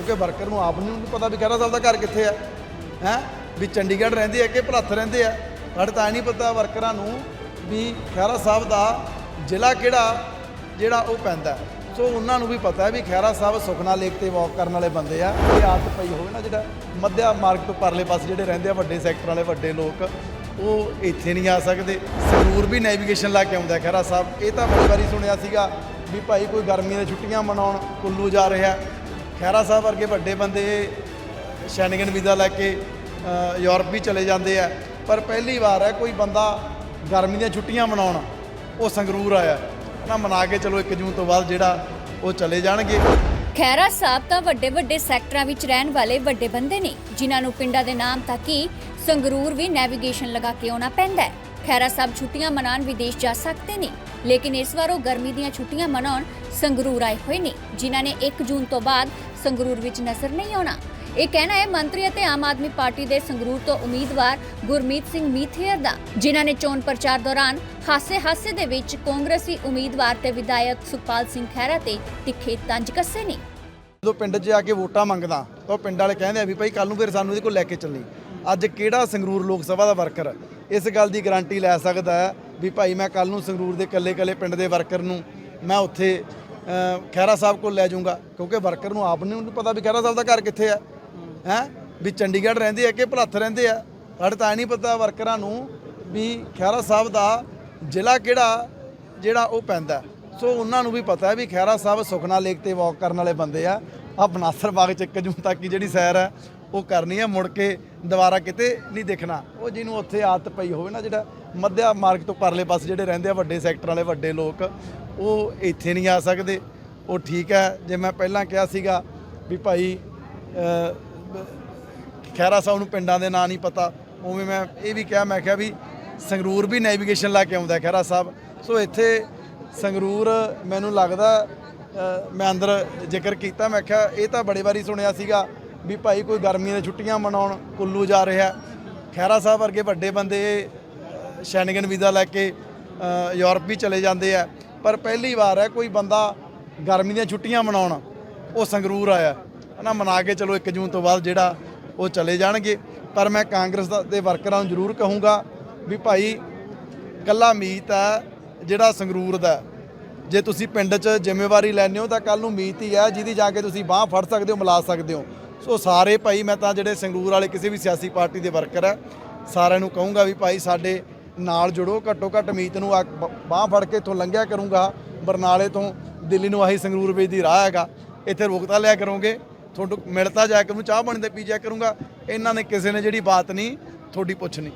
ਕਿਉਂਕਿ ਵਰਕਰ ਨੂੰ ਆਪ ਨੂੰ ਨਹੀਂ ਪਤਾ ਵੀ ਖਹਿਰਾ ਸਾਹਿਬ ਦਾ ਘਰ ਕਿੱਥੇ ਆ, ਹੈ? ਵੀ ਚੰਡੀਗੜ੍ਹ ਰਹਿੰਦੇ ਆ ਕਿ ਭਲੱਥ ਰਹਿੰਦੇ ਆ। ਸਾਡੇ ਤਾਂ ਇਹ ਨਹੀਂ ਪਤਾ ਵਰਕਰਾਂ ਨੂੰ ਵੀ ਖਹਿਰਾ ਸਾਹਿਬ ਦਾ ਜ਼ਿਲ੍ਹਾ ਕਿਹੜਾ, ਜਿਹੜਾ ਉਹ ਪੈਂਦਾ। ਸੋ ਉਹਨਾਂ ਨੂੰ ਵੀ ਪਤਾ ਹੈ ਵੀ ਖਹਿਰਾ ਸਾਹਿਬ ਸੁਖਨਾ ਲੇਕ ਤੇ ਵਾਕ ਕਰਨ ਵਾਲੇ ਬੰਦੇ ਆ। ਇਹ ਆਦਤ ਪਈ ਹੋਵੇ ਨਾ ਜਿਹੜਾ ਮੱਧਿਆ ਮਾਰਗ ਤੋਂ ਪਰਲੇ ਪਾਸੇ ਜਿਹੜੇ ਰਹਿੰਦੇ ਆ, ਵੱਡੇ ਸੈਕਟਰ ਵਾਲੇ, ਵੱਡੇ ਲੋਕ, ਉਹ ਇੱਥੇ ਨਹੀਂ ਆ ਸਕਦੇ। ਸੰਗਰੂਰ ਵੀ ਨੈਵੀਗੇਸ਼ਨ ਲਾ ਕੇ ਆਉਂਦਾ ਹੈ ਖਹਿਰਾ ਸਾਹਿਬ। ਇਹ ਤਾਂ ਬੜੀ ਵਾਰੀ ਸੁਣਿਆ ਸੀਗਾ ਵੀ ਭਾਈ ਕੋਈ ਗਰਮੀਆਂ ਦੀਆਂ ਛੁੱਟੀਆਂ ਮਨਾਉਣ, ਕੁੱਲੂ ਜਾ ਰਿਹਾ। ਖਹਿਰਾ ਸਾਹਿਬ ਵਰਗੇ ਵੱਡੇ ਬੰਦੇ ਸ਼ੈਨਗਨ ਵੀਜ਼ਾ ਲੈ ਕੇ ਯੂਰਪ ਵੀ ਚਲੇ ਜਾਂਦੇ ਆ। ਪਰ ਪਹਿਲੀ ਵਾਰ ਹੈ ਕੋਈ ਬੰਦਾ ਗਰਮੀ ਦੀਆਂ ਛੁੱਟੀਆਂ ਮਨਾਉਣ, ਉਹ ਸੰਗਰੂਰ ਆਇਆ। ਨਾ ਮਨਾ ਕੇ ਚਲੋ 1 ਜੂਨ ਤੋਂ ਬਾਅਦ ਜਿਹੜਾ ਉਹ ਚਲੇ ਜਾਣਗੇ। ਖੈਰਾ ਸਾਹਿਬ ਤਾਂ ਵੱਡੇ ਵੱਡੇ ਸੈਕਟਰਾਂ ਵਿੱਚ ਰਹਿਣ ਵਾਲੇ ਵੱਡੇ ਬੰਦੇ ਨੇ, ਜਿਨ੍ਹਾਂ ਨੂੰ ਪਿੰਡਾਂ ਦੇ ਨਾਮ ਤੱਕ ਹੀ ਸੰਗਰੂਰ ਵੀ ਨੈਵੀਗੇਸ਼ਨ ਲਗਾ ਕੇ ਆਉਣਾ ਪੈਂਦਾ ਹੈ। ਖੈਰਾ ਸਾਹਿਬ ਛੁੱਟੀਆਂ ਮਨਾਉਣ ਵਿਦੇਸ਼ ਜਾ ਸਕਦੇ ਨੇ, ਲੇਕਿਨ ਇਸ ਵਾਰ ਉਹ ਗਰਮੀ ਦੀਆਂ ਛੁੱਟੀਆਂ ਮਨਾਉਣ ਸੰਗਰੂਰ ਆਏ ਹੋਏ ਨੇ, ਜਿਨ੍ਹਾਂ ਨੇ 1 ਜੂਨ ਤੋਂ ਬਾਅਦ ਸੰਗਰੂਰ ਵਿੱਚ ਨਜ਼ਰ ਨਹੀਂ ਆਉਣਾ। ਇਹ ਕਹਿਣਾ ਹੈ, ਮੰਤਰੀ ਅਤੇ ਆਮ ਆਦਮੀ ਪਾਰਟੀ ਦੇ ਸੰਗਰੂਰ ਤੋਂ ਉਮੀਦਵਾਰ ਗੁਰਮੀਤ ਸਿੰਘ ਮੀਥੇਰ ਦਾ, ਜਿਨ੍ਹਾਂ ਨੇ ਚੋਣ ਪ੍ਰਚਾਰ ਦੌਰਾਨ ਹਾਸੇ-ਹਾਸੇ ਦੇ ਵਿੱਚ ਕਾਂਗਰਸੀ ਉਮੀਦਵਾਰ ਤੇ ਵਿਧਾਇਕ ਸੁਖਪਾਲ ਸਿੰਘ ਖਹਿਰਾ ਤੇ ਤਿੱਖੇ ਤੰਜ ਕੱਸੇ ਨੇ। ਜਦੋਂ ਪਿੰਡ 'ਚ ਆ ਕੇ ਵੋਟਾਂ ਮੰਗਦਾ, ਤਾਂ ਪਿੰਡ ਵਾਲੇ ਕਹਿੰਦੇ ਆ ਵੀ ਭਾਈ ਕੱਲ ਨੂੰ ਫਿਰ ਸਾਨੂੰ ਇਹਦੇ ਕੋਲ ਲੈ ਕੇ ਚੱਲੀ ਅੱਜ ਕਿਹੜਾ ਸੰਗਰੂਰ ਲੋਕ ਸਭਾ ਦਾ ਵਰਕਰ ਇਸ ਗੱਲ ਦੀ ਗਾਰੰਟੀ ਲੈ ਸਕਦਾ ਹੈ ਵੀ ਭਾਈ ਮੈਂ ਕੱਲ ਨੂੰ ਸੰਗਰੂਰ ਦੇ ਇਕੱਲੇ-ਇਕੱਲੇ ਪਿੰਡ ਦੇ ਵਰਕਰ ਨੂੰ ਮੈਂ ਉੱਥੇ ਅ, ਖਹਿਰਾ ਸਾਹਿਬ ਕੋਲ ਲੈ ਜਾਊਂਗਾ ਕਿਉਂਕਿ ਵਰਕਰ ਨੂੰ ਆਪ ਨੂੰ ਨਹੀਂ ਪਤਾ ਵੀ ਖਹਿਰਾ ਸਾਹਿਬ ਦਾ ਘਰ ਕਿੱਥੇ ਆ। ਹੈ? ਵੀ ਚੰਡੀਗੜ੍ਹ ਰਹਿੰਦੇ ਆ ਕਿ ਭਲੱਥ ਰਹਿੰਦੇ ਆ? ਸਾਡੇ ਤਾਂ ਇਹ ਨਹੀਂ ਪਤਾ ਵਰਕਰਾਂ ਨੂੰ ਵੀ ਖਹਿਰਾ ਸਾਹਿਬ ਦਾ ਜ਼ਿਲ੍ਹਾ ਕਿਹੜਾ ਜਿਹੜਾ ਉਹ ਪੈਂਦਾ। ਸੋ ਉਹਨਾਂ ਨੂੰ ਵੀ ਪਤਾ ਵੀ ਖਹਿਰਾ ਸਾਹਿਬ ਸੁਖਨਾ ਲੇਕ ਤੇ ਵਾਕ ਕਰਨ ਵਾਲੇ ਬੰਦੇ ਆ। ਆ ਬਨਾਸਰ ਬਾਗ ਚ 1 ਜੂਨ ਤੱਕ ਦੀ ਜਿਹੜੀ ਸੈਰ ਹੈ ਉਹ ਕਰਨੀ ਹੈ ਮੁੜ ਕੇ ਦੁਬਾਰਾ ਕਿਤੇ ਨਹੀਂ ਦੇਖਣਾ। ਉਹ ਜਿਹਨੂੰ ਉੱਥੇ ਆਦਤ ਪਈ ਹੋਵੇ ਨਾ ਜਿਹੜਾ ਮੱਧਿਆ ਮਾਰਗ ਤੋਂ ਪਰਲੇ ਪਾਸੇ ਜਿਹੜੇ ਰਹਿੰਦੇ ਆ ਵੱਡੇ ਸੈਕਟਰ ਵਾਲੇ ਵੱਡੇ ਲੋਕ ਉਹ ਇੱਥੇ ਨਹੀਂ ਆ ਸਕਦੇ। ਉਹ ਠੀਕ ਹੈ ਜੇ ਮੈਂ ਪਹਿਲਾਂ ਕਿਹਾ ਸੀਗਾ ਵੀ ਭਾਈ ਅ, ਖਹਿਰਾ ਸਾਹਿਬ ਨੂੰ ਪਿੰਡਾਂ ਦੇ ਨਾਂ ਨਹੀਂ ਪਤਾ ਉਵੇਂ ਮੈਂ ਇਹ ਵੀ ਕਿਹਾ ਮੈਂ ਕਿਹਾ ਵੀ ਸੰਗਰੂਰ ਵੀ ਨੈਵੀਗੇਸ਼ਨ ਲਾ ਕੇ ਆਉਂਦਾ ਹੈ ਖਹਿਰਾ ਸਾਹਿਬ। ਸੋ ਇੱਥੇ ਸੰਗਰੂਰ ਮੈਨੂੰ ਲੱਗਦਾ ਮੈਂ ਅੰਦਰ ਜ਼ਿਕਰ ਕੀਤਾ ਮੈਂ ਕਿਹਾ ਇਹ ਤਾਂ ਬੜੇ ਵਾਰੀ ਸੁਣਿਆ ਸੀਗਾ ਵੀ ਭਾਈ ਕੋਈ ਗਰਮੀ ਦੀਆਂ ਛੁੱਟੀਆਂ ਮਨਾਉਣ ਕੁੱਲੂ ਜਾ ਰਿਹਾ। ਖਹਿਰਾ ਸਾਹਿਬ ਵਰਗੇ ਵੱਡੇ ਬੰਦੇ ਅ, ਸ਼ੈਨਗਨ ਵੀਜ਼ਾ ਲੈ ਕੇ ਯੂਰਪ ਵੀ ਚਲੇ ਜਾਂਦੇ ਆ। ਪਰ ਪਹਿਲੀ ਵਾਰ ਹੈ ਕੋਈ ਬੰਦਾ ਗਰਮੀ ਦੀਆਂ ਛੁੱਟੀਆਂ ਮਨਾਉਣ, ਉਹ ਸੰਗਰੂਰ ਆਇਆ। ਨਾ ਮਨਾ ਕੇ ਚਲੋ 1 ਜੂਨ ਤੋਂ ਬਾਅਦ ਜਿਹੜਾ ਉਹ ਚਲੇ ਜਾਣਗੇ। ਪਰ ਮੈਂ ਕਾਂਗਰਸ ਦੇ ਵਰਕਰਾਂ ਨੂੰ ਜ਼ਰੂਰ ਕਹੂੰਗਾ ਵੀ ਭਾਈ ਕੱਲਾ ਮੀਤ ਹੈ, ਜਿਹੜਾ ਸੰਗਰੂਰ ਦਾ ਜੇ ਤੁਸੀਂ ਪਿੰਡ 'ਚ ਜ਼ਿੰਮੇਵਾਰੀ ਲੈਂਦੇ ਹੋ ਤਾਂ ਕੱਲ ਨੂੰ ਮੀਤ ਹੀ ਹੈ, ਜਿਹਦੀ ਜਾ ਕੇ ਤੁਸੀਂ ਬਾਹ ਫੜ ਸਕਦੇ ਹੋ, ਮਿਲਾ ਸਕਦੇ ਹੋ। ਸੋ ਸਾਰੇ ਭਾਈ ਮੈਂ ਤਾਂ ਜਿਹੜੇ ਸੰਗਰੂਰ ਵਾਲੇ ਕਿਸੇ ਵੀ ਸਿਆਸੀ ਪਾਰਟੀ ਦੇ ਵਰਕਰ ਹੈ, ਸਾਰਿਆਂ ਨੂੰ ਕਹੂੰਗਾ ਵੀ ਭਾਈ ਸਾਡੇ ਨਾਲ ਜੁੜੋ, ਘੱਟੋ ਘੱਟ ਮੀਤ ਨੂੰ ਬਾਹ ਫੜ ਕੇ ਇੱਥੋਂ ਲੰਘਿਆ ਕਰੂੰਗਾ। ਬਰਨਾਲੇ ਤੋਂ ਦਿੱਲੀ ਨੂੰ ਆਹੀ ਸੰਗਰੂਰ ਵੇਚ ਦੀ ਰਾਹ ਹੈਗਾ। ਇੱਥੇ ਰੋਕਤਾ ਲਿਆ ਕਰੋਗੇ। ਤੁਹਾਨੂੰ ਮਿਲਤਾ ਜਾਇਆ ਕਰੂੰ ਚਾਹ ਪਾਣੀ ਤੇ ਪੀ ਜਾਇਆ ਕਰੂੰਗਾ। ਇਹਨਾਂ ਨੇ ਕਿਸੇ ਨੇ ਜਿਹੜੀ ਬਾਤ ਨਹੀਂ, ਤੁਹਾਡੀ ਪੁੱਛਣੀ